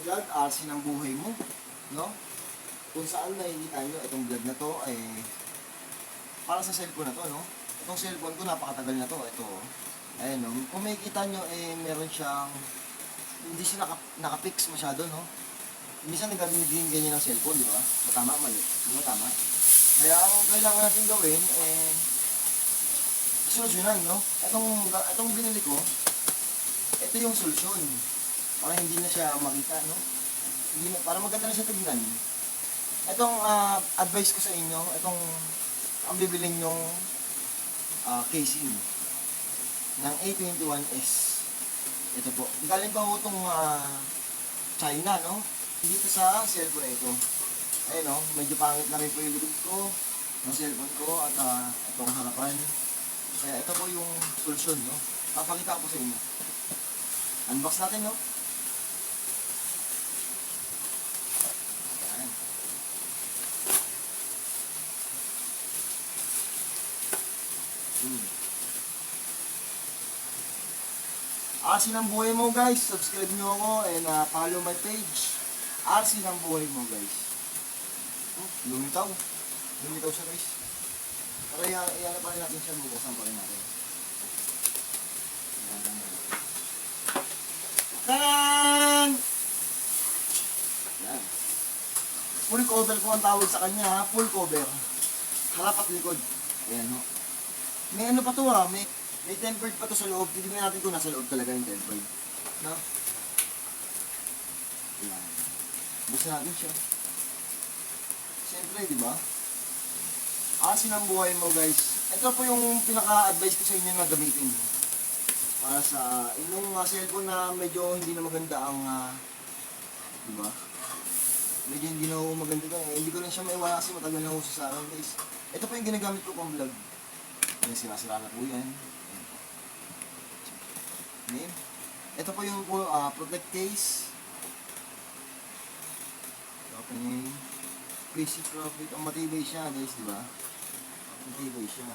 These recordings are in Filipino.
guys, welcome to my vlog, RC ng buhay mo, no? Kung saan nakikita nyo, itong vlog na to ay para sa cellphone na to, no? Itong cellphone ko, napakatagal na to, ito. Ayan, no? Kung makikita nyo, eh, meron siyang, hindi siya naka, nakapix masyado, no? Minsan nagagawin din ganyan ng cellphone, di ba? Matama, mali. Di ba tama? Kaya ang kailangan natin gawin, eh, solusyonan, no? Itong, itong binili ko, ito yung solusyon. Para hindi na siya makita, no? Hindi na, para maganda na siya tignan. Itong ah, advice ko sa inyo, itong ang bibiling yung ah, casing ng A21S. Ito po. Galing pa po itong ah, China, no? Dito sa cellphone na ito. Ayun, no? Medyo pangit na rin po yung likod ko ng cellphone ko at uh, itong harapan. Kaya ito po yung solusyon, no? Papakita ko sa inyo. Unbox natin, no? Ayan. Hmm. RC ng buhay mo guys, subscribe nyo ako and uh, follow my page. RC ng buhay mo guys. Oh, lumitaw. Lumitaw siya guys. Pero iyan, pa rin natin siya, bubuksan pa rin natin. Tan! Yan. Full cover po ang tawag sa kanya ha. Full cover. Harap at likod. Ayan ho. May ano pa to ha. May, may tempered pa to sa loob. Titignan natin kung nasa loob talaga yung tempered. No? Ayan. Buksan natin siya. Siyempre, di ba? Asin ang buhay mo guys. Ito po yung pinaka-advice ko sa inyo na gamitin para sa yung uh, cellphone na medyo hindi na maganda ang uh, di ba? Medyo hindi na maganda to. Eh, hindi ko rin siya maiwala kasi matagal na ako sa akin guys. Ito po yung ginagamit ko pang vlog. Ayan, sinasira na po yan. Ayan. Ito po yung uh, protect case. Okay. Basic profit. Ang matibay siya guys, di ba? Matibay siya.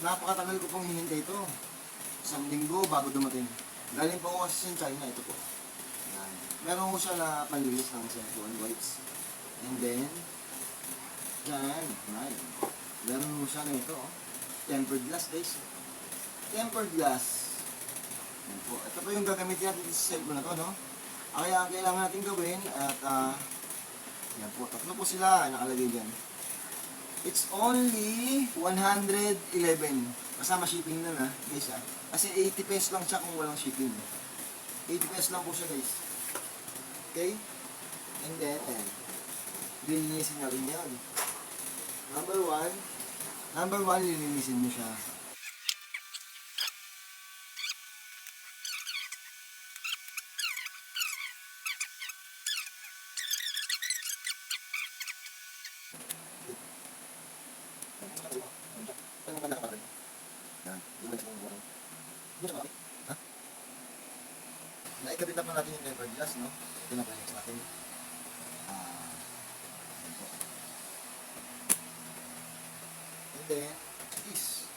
Napakatagal ko pong hinintay ito isang linggo bago dumating. Galing po ako kasi sa China, ito po. Yan. Meron ko siya na panlinis ng cellphone wipes. And then, yan, yan. Meron ko siya na ito, oh. Tempered glass guys. Tempered glass. Yan po. Ito po yung gagamitin natin sa cellphone na to, no? Ah, Kaya ang kailangan natin gawin at ah, yan po, tatlo po sila nakalagay dyan. It's only 111. Kasama shipping na na, guys ah. Kasi 80 pesos lang siya kung walang shipping. 80 pesos lang po siya guys. Okay? And then, ayan. Lilinisin na rin yan. Number one. Number one, lilinisin mo siya. Naikabit na pa natin yung tempered glass, no? Ito na pa natin. Ah. yan Then, this.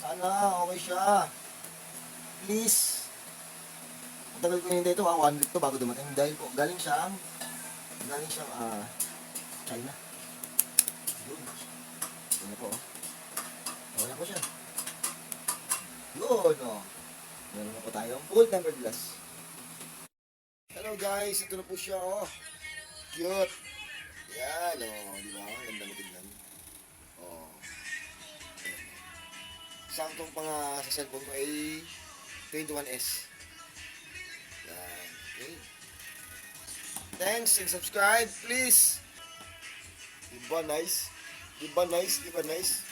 Sana, okay siya. Please. Ang tagal ko hindi ito, ah, one week to bago dumating. Dahil po, galing siyang, galing siyang, ah, China. Yun. Yun po. Wala po siya. Yun, oh. Meron na po tayong full tempered glass. Hello guys, ito na po siya, oh. Cute. Yan, oh. Di ba? Ganda mo tignan. Saktong pa nga sa cellphone ko ay 21S. Yan. Okay. Thanks and subscribe, please. Diba nice? Diba nice? Diba nice?